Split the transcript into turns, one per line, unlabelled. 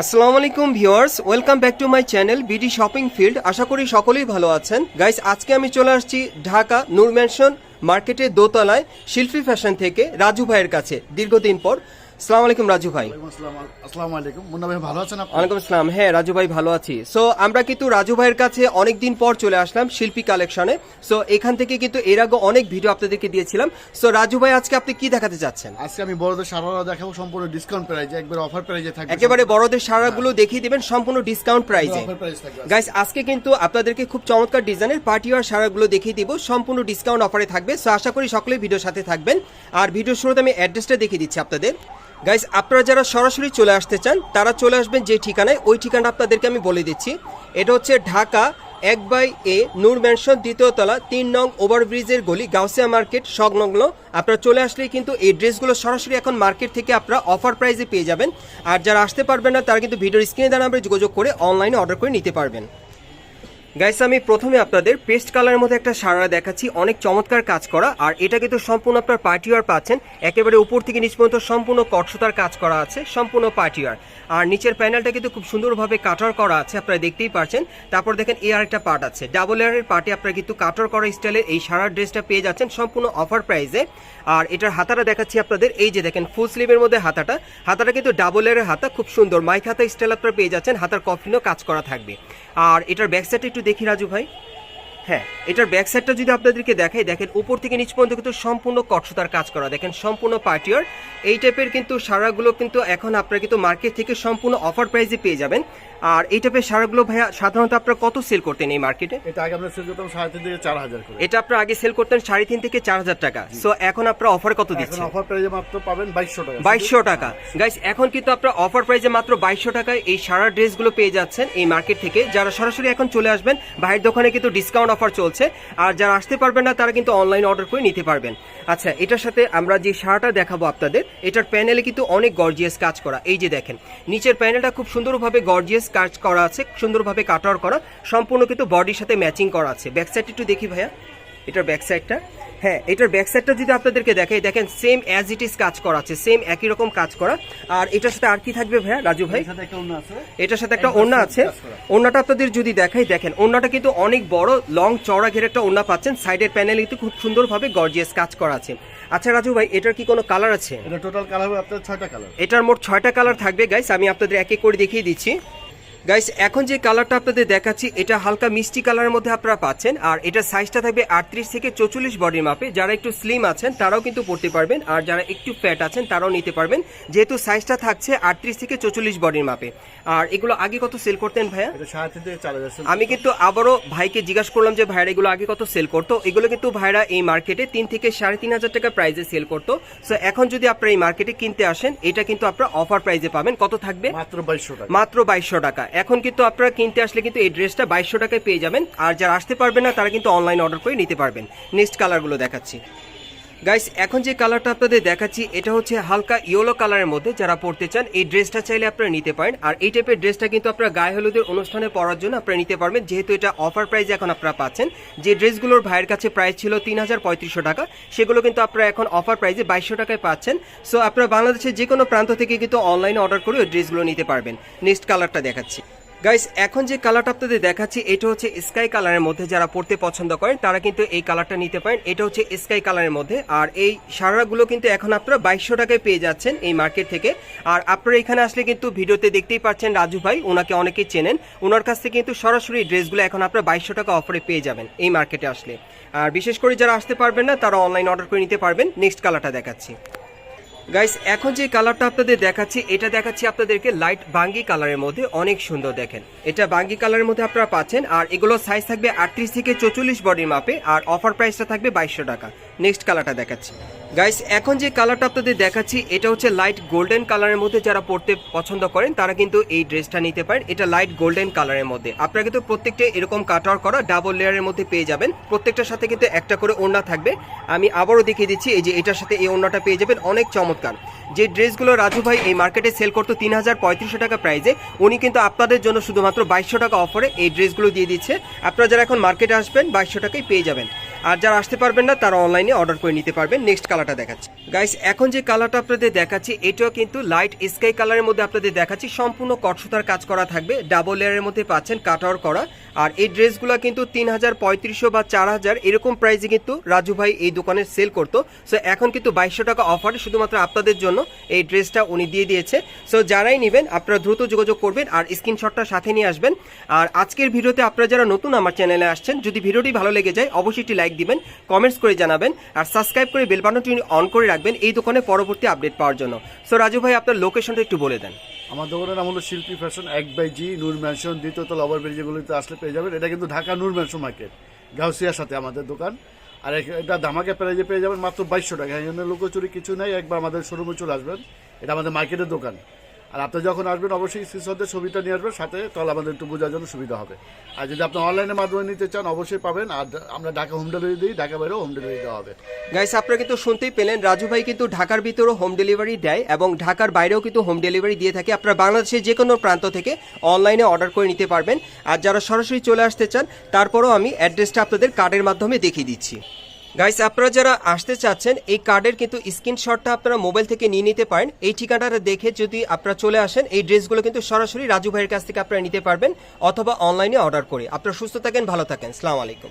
আসসালামু আলাইকুম viewers, welcome back to my channel BD shopping field. আশা করি সকলেই ভালো আছেন। গাইস, আজকে আমি চলে আসছি ঢাকা নূর ম্যানশন মার্কেটের দোতলায় শিল্পী ফ্যাশন থেকে রাজু ভাইয়ের কাছে। দীর্ঘদিন পর আসসালামু আলাইকুম রাজু ভাই।
আসসালাম আলাইকুম। মুন্না ভাই ভালো আছেন আপনি?
ওয়ালাইকুম আসসালাম। হ্যাঁ রাজু ভাই ভালো আছি। সো আমরা কিন্তু রাজু ভাইয়ের কাছে অনেক দিন পর চলে আসলাম শিল্পী কালেকশনে। সো এখান থেকে কিন্তু এর আগে অনেক ভিডিও আপনাদেরকে দিয়েছিলাম। সো রাজু ভাই আজকে আপনি কি দেখাতে চাচ্ছেন?
আজকে আমি বড়দের সারারা দেখাবো সম্পূর্ণ ডিসকাউন্ট প্রাইজে একবার অফার প্রাইজে থাকবে
একেবারে বড়দের সারাগুলো দেখিয়ে দিবেন সম্পূর্ণ ডিসকাউন্ট
থাকবে
গাইস আজকে কিন্তু আপনাদেরকে খুব চমৎকার ডিজাইনের পার্টি আর সারাগুলো দেখিয়ে দিব সম্পূর্ণ ডিসকাউন্ট অফারে থাকবে। সো আশা করি সকলেই ভিডিওর সাথে থাকবেন। আর ভিডিওর শুরুতে আমি অ্যাড্রেসটা দেখিয়ে দিচ্ছি আপনাদের। গাইস আপনারা যারা সরাসরি চলে আসতে চান, তারা চলে আসবেন যে ঠিকানায়। ওই ঠিকানা আপনাদেরকে আমি বলে দিচ্ছি। এটা হচ্ছে ঢাকা এক বাই এ, নূর ম্যানশন দ্বিতীয় তলা, তিন নং ওভারব্রিজের গলি, গাউসিয়া মার্কেট, সংলগ্ন। আপনারা চলে আসলেই কিন্তু এই ড্রেসগুলো সরাসরি এখন মার্কেট থেকে আপনারা অফার প্রাইসে পেয়ে যাবেন। আর যারা আসতে পারবেন না, তারা কিন্তু ভিডিওর স্ক্রিনে দ্বারা আমরা যোগাযোগ করে অনলাইনে অর্ডার করে নিতে পারবেন। গাইস আমি প্রথমে আপনাদের পেস্ট কালারের মধ্যে একটা সারা দেখাচ্ছি। অনেক চমৎকার কাজ করা। আর এটা কিন্তু সম্পূর্ণ আপনার পার্টিওয়ার পাচ্ছেন। একেবারে উপর থেকে নিচ পর্যন্ত সম্পূর্ণ কটসতার কাজ করা আছে, সম্পূর্ণ পার্টিওয়ার আর নিচের প্যানেলটা কিন্তু খুব সুন্দরভাবে কাটার করা আছে, আপনারা দেখতেই পারছেন। তারপর দেখেন এ আর একটা পার্ট আছে। ডাবল এয়ারের পার্টে আপনারা কিন্তু কাটার করা স্টাইলের এই সারা ড্রেসটা পেয়ে যাচ্ছেন সম্পূর্ণ অফার প্রাইসে আর এটার হাতাটা দেখাচ্ছি আপনাদের। এই যে দেখেন ফুল স্লিভের মধ্যে হাতাটা। হাতাটা কিন্তু ডাবল এয়ারের হাতা, খুব সুন্দর। মাইক হাতা স্টাইল আপনারা পেয়ে যাচ্ছেন। হাতার কফিনও কাজ করা থাকবে। আর এটার ব্যাক সাইডটা একটু দেখি রাজু ভাই। হ্যাঁ এটার ব্যাক সাইডটা যদি আপনাদেরকে দেখাই, দেখেন উপর থেকে নিচ পর্যন্ত কিন্তু সম্পূর্ণ কঠোরতার কাজ করা। দেখেন সম্পূর্ণ পার্টিয়ার এই টাইপের কিন্তু সারাগুলো কিন্তু এখন আপনারা কিন্তু মার্কেট থেকে সম্পূর্ণ অফার প্রাইসে পেয়ে যাবেন। আর এই টাইপের সারাগুলো ভাইয়া সাধারণত আপনারা কত সেল করতেন এই মার্কেটে
এটা আগে আমরা সেল করতাম সাড়ে তিন থেকে চার হাজার করে।
এটা আপনারা আগে সেল করতেন সাড়ে তিন থেকে চার হাজার টাকা। সো এখন আপনারা অফার কত দিচ্ছেন?
অফার প্রাইজে মাত্র পাবেন বাইশশো টাকা।
বাইশশো টাকা। গাইস এখন কিন্তু আপনারা অফার প্রাইসে মাত্র বাইশশো টাকায় এই সারা ড্রেসগুলো পেয়ে যাচ্ছেন এই মার্কেট থেকে। যারা সরাসরি এখন চলে আসবেন ভাইয়ের দোকানে কিন্তু ডিসকাউন্ট অফার চলছে। আর যারা আসতে পারবেন না তারা কিন্তু অনলাইন অর্ডার করে নিতে পারবেন। আচ্ছা এটার সাথে আমরা যে সারাটা দেখাবো আপনাদের এটার প্যানেলে কিন্তু অনেক গর্জিয়াস কাজ করা। এই যে দেখেন নিচের প্যানেলটা খুব সুন্দরভাবে গর্জিয়াস কাজ করা আছে সুন্দরভাবে কাটার করা সম্পূর্ণ কিন্তু বডির সাথে ম্যাচিং করা আছে। ব্যাক সাইড একটু দেখি ভাইয়া। এটার ব্যাক সাইডটা হ্যাঁ এটার ব্যাক সাইডটা যদি আপনাদেরকে দেখাই দেখেন সেম অ্যাজ ইট ইজ কাজ করা আছে সেম একই রকম কাজ করা। আর এটার সাথে আর কি থাকবে ভাইয়া রাজু ভাই? এটার সাথে একটা ওড়না আছে। ওড়নাটা আপনাদের যদি দেখাই দেখেন ওড়নাটা কিন্তু অনেক বড় লং চওড়া ঘের একটা ওড়না পাচ্ছেন। সাইডের প্যানেল কিন্তু খুব সুন্দরভাবে গর্জিয়াস কাজ করা আছে। আচ্ছা রাজু ভাই এটার কি কোনো কালার আছে?
এটা টোটাল কালার আপনার ছয়টা কালার
এটার মোট ছয়টা কালার থাকবে গাইস আমি আপনাদের এক এক করে দেখিয়ে দিচ্ছি। গাইস এখন যে কালারটা আপনাদের দেখাচ্ছি এটা হালকা মিষ্টি কালারের মধ্যে আপনারা পাচ্ছেন আর এটা সাইজটা থাকবে আটত্রিশ থেকে চৌচল্লিশ বডির মাপে যারা একটু স্লিম আছেন তারাও কিন্তু পড়তে পারবেন আর যারা একটু ফ্যাট আছেন তারাও নিতে পারবেন। যেহেতু সাইজটা থাকছে আটত্রিশ থেকে চৌচল্লিশ বডির মাপে আর এগুলো আগে কত সেল করতেন ভাইয়া? আমি কিন্তু আবারও ভাইকে জিজ্ঞাসা করলাম যে ভাইরা এগুলো আগে কত সেল করতো? এগুলো কিন্তু ভাইরা এই মার্কেটে তিন থেকে সাড়ে তিন হাজার টাকা প্রাইজে সেল করতো। সো এখন যদি আপনারা এই মার্কেটে কিনতে আসেন এটা কিন্তু আপনারা অফার প্রাইজে পাবেন। কত থাকবে?
মাত্র বাইশশো টাকা।
মাত্র বাইশশো টাকা। এখন কিন্তু আপনারা কিনতে আসলে কিন্তু এই ড্রেসটা বাইশশো টাকায় পেয়ে যাবেন। আর যারা আসতে পারবেন না, তারা কিন্তু অনলাইন অর্ডার করে নিতে পারবেন। নেক্সট কালারগুলো দেখাচ্ছি। গাইস এখন যে কালারটা আপনাদের দেখাচ্ছি, এটা হচ্ছে হালকা ইয়েলো কালারের মধ্যে যারা পড়তে চান, এই ড্রেসটা চাইলে আপনারা নিতে পারেন। আর এই টাইপের ড্রেসটা কিন্তু আপনারা গায়ে হলুদের অনুষ্ঠানে পরার জন্য আপনারা নিতে পারবেন, যেহেতু এটা অফার প্রাইসে এখন আপনারা পাচ্ছেন। যে ড্রেসগুলোর ভাইয়ের কাছে প্রাইস ছিল তিন হাজার পঁয়ত্রিশশো টাকা, সেগুলো কিন্তু আপনারা এখন অফার প্রাইসে বাইশশো টাকায় পাচ্ছেন। সো আপনারা বাংলাদেশের যে কোনো প্রান্ত থেকে কিন্তু অনলাইনে অর্ডার করে ওই ড্রেসগুলো নিতে পারবেন। নেক্সট কালারটা দেখাচ্ছি। গাইস এখন যে কালারটা আপনাদের দেখাচ্ছি, এটা হচ্ছে স্কাই কালারের মধ্যে যারা পড়তে পছন্দ করেন, তারা কিন্তু এই কালারটা নিতে পারেন। এটা হচ্ছে স্কাই কালারের মধ্যে। আর এই সারাগুলো কিন্তু এখন আপনারা বাইশশো টাকায় পেয়ে যাচ্ছেন এই মার্কেট থেকে। আর আপনারা এখানে আসলে কিন্তু ভিডিওতে দেখতেই পাচ্ছেন রাজু ভাই, ওনাকে অনেকেই চেনেন। ওনার কাছ থেকে কিন্তু সরাসরি ড্রেসগুলো এখন আপনারা বাইশশো টাকা অফারে পেয়ে যাবেন এই মার্কেটে আসলে। আর বিশেষ করে যারা আসতে পারবেন না, তারা অনলাইন অর্ডার করে নিতে পারবেন। নেক্সট কালারটা দেখাচ্ছি। গাইস এখন যে কালারটা আপনাদের দেখাচ্ছি, এটা দেখাচ্ছি আপনাদেরকে লাইট বাঙ্গি কালারের মধ্যে, অনেক সুন্দর দেখেন। এটা বাঙ্গি কালারের মধ্যে আপনারা পাচ্ছেন, আর এগুলো সাইজ থাকবে আটত্রিশ থেকে চৌচল্লিশ বডির মাপে, আর অফার প্রাইসটা থাকবে বাইশশো টাকা। নেক্সট কালারটা দেখাচ্ছি। গাইস এখন যে কালারটা আপনাদের দেখাচ্ছি, এটা হচ্ছে লাইট গোল্ডেন কালারের মধ্যে যারা পড়তে পছন্দ করেন, তারা কিন্তু এই ড্রেসটা নিতে পারেন। এটা লাইট গোল্ডেন কালারের মধ্যে। আপনারা কিন্তু প্রত্যেকটা এরকম কাটার করা ডাবল লেয়ারের মধ্যে পেয়ে যাবেন। প্রত্যেকটার সাথে কিন্তু একটা করে ওড়না থাকবে। আমি আবারও দেখিয়ে দিচ্ছি, এই যে এটার সাথে এই ওড়নাটা পেয়ে যাবেন। অনেক চমৎকার। যে ড্রেসগুলো রাজু ভাই এই মার্কেটে সেল করতো তিন হাজার পঁয়ত্রিশশো টাকা প্রাইসে উনি কিন্তু আপনাদের জন্য শুধুমাত্র বাইশশো টাকা অফারে এই ড্রেসগুলো দিয়ে দিচ্ছে। আপনারা যারা এখন মার্কেটে আসবেন, বাইশশো টাকায় পেয়ে যাবেন। আর যারা আসতে পারবেন না, তারা অনলাইনে অর্ডার করে নিতে পারবেন। নেক্সট কালারটা দেখাচ্ছি। গাইস এখন যে কালারটা আপনাদের দেখাচ্ছি, এটাও কিন্তু লাইট স্কাই কালারের মধ্যে আপনাদের দেখাচ্ছি। সম্পূর্ণ কটসুতার কাজ করা থাকবে। ডাবল লেয়ারের মধ্যে পাচ্ছেন কাট করা। আর এই ড্রেসগুলো কিন্তু তিন হাজার পঁয়ত্রিশশো বা চার হাজার, এরকম প্রাইসে কিন্তু রাজু ভাই এই দোকানে সেল করতো। সো এখন কিন্তু বাইশশো টাকা অফার শুধুমাত্র আপনাদের জন্য এই ড্রেসটা উনি দিয়ে দিয়েছে। সো যারাই নেবেন, আপনারা দ্রুত যোগাযোগ করবেন আর স্ক্রিনশটটা সাথে নিয়ে আসবেন। আর আজকের ভিডিওতে আপনারা যারা নতুন আমার চ্যানেলে আসছেন, যদি ভিডিওটি ভালো লেগে যায়, অবশ্যই একটি লাইক দিবেন কমেন্টস করে জানাবেন, আর সাবস্ক্রাইব করে বেল বাটনটি অন করে রাখবেন এই দোকানে পরবর্তী আপডেট পাওয়ার জন্য। সো রাজু ভাই, আপনার লোকেশনটা একটু বলে দেন।
আমার দোকানের নাম হলো শিল্পী ফ্যাশন এক বাই জি, নূর ম্যানশন দ্বিতীয়তলা ওভার ব্রিজ যেগুলিতে আসলে পেয়ে যাবেন। এটা কিন্তু ঢাকা নূর ম্যানশন মার্কেট গাউসিয়ার সাথে আমাদের দোকান। আর এটা ধামাকা প্রাইজে পেয়ে যাবেন মাত্র বাইশশো টাকা। এখানে লুকোচুরি কিছু নেই, একবার আমাদের শোরুমে চলে আসবেন। এটা আমাদের মার্কেটের দোকান। আর আপনি যখন আসবেন, অবশ্যই শিশুদের ছবিটা নিয়ে আসবেন, সাথে তাহলে আমাদের একটু বোঝার জন্য সুবিধা হবে। আর যদি আপনি অনলাইনের মাধ্যমে নিতে চান, অবশ্যই পাবেন। আর আমরা ঢাকা হোম ডেলিভারি দিই, ঢাকা বাইরেও হোম ডেলিভারি দেওয়া হবে।
গাইস আপনারা কিন্তু শুনতেই পেলেন, রাজু ভাই কিন্তু ঢাকার ভিতরেও হোম ডেলিভারি দেয় এবং ঢাকার বাইরেও কিন্তু হোম ডেলিভারি দিয়ে থাকে। আপনারা বাংলাদেশের যে কোনো প্রান্ত থেকে অনলাইনে অর্ডার করে নিতে পারবেন। আর যারা সরাসরি চলে আসতে চান, তারপরেও আমি অ্যাড্রেসটা আপনাদের কার্ডের মাধ্যমে দেখিয়ে দিচ্ছি। গাইস আপনারা যারা আসতে চাচ্ছেন, এই কার্ডের কিন্তু স্ক্রিনশটটা আপনারা মোবাইল থেকে নিয়ে নিতে পারেন। এই ঠিকানাটা দেখে যদি আপনারা চলে আসেন, এই ড্রেসগুলো কিন্তু সরাসরি রাজু ভাইয়ের কাছ থেকে আপনারা নিতে পারবেন অথবা অনলাইনে অর্ডার করে। আপনারা সুস্থ থাকেন, ভালো থাকেন। সালাম আলাইকুম।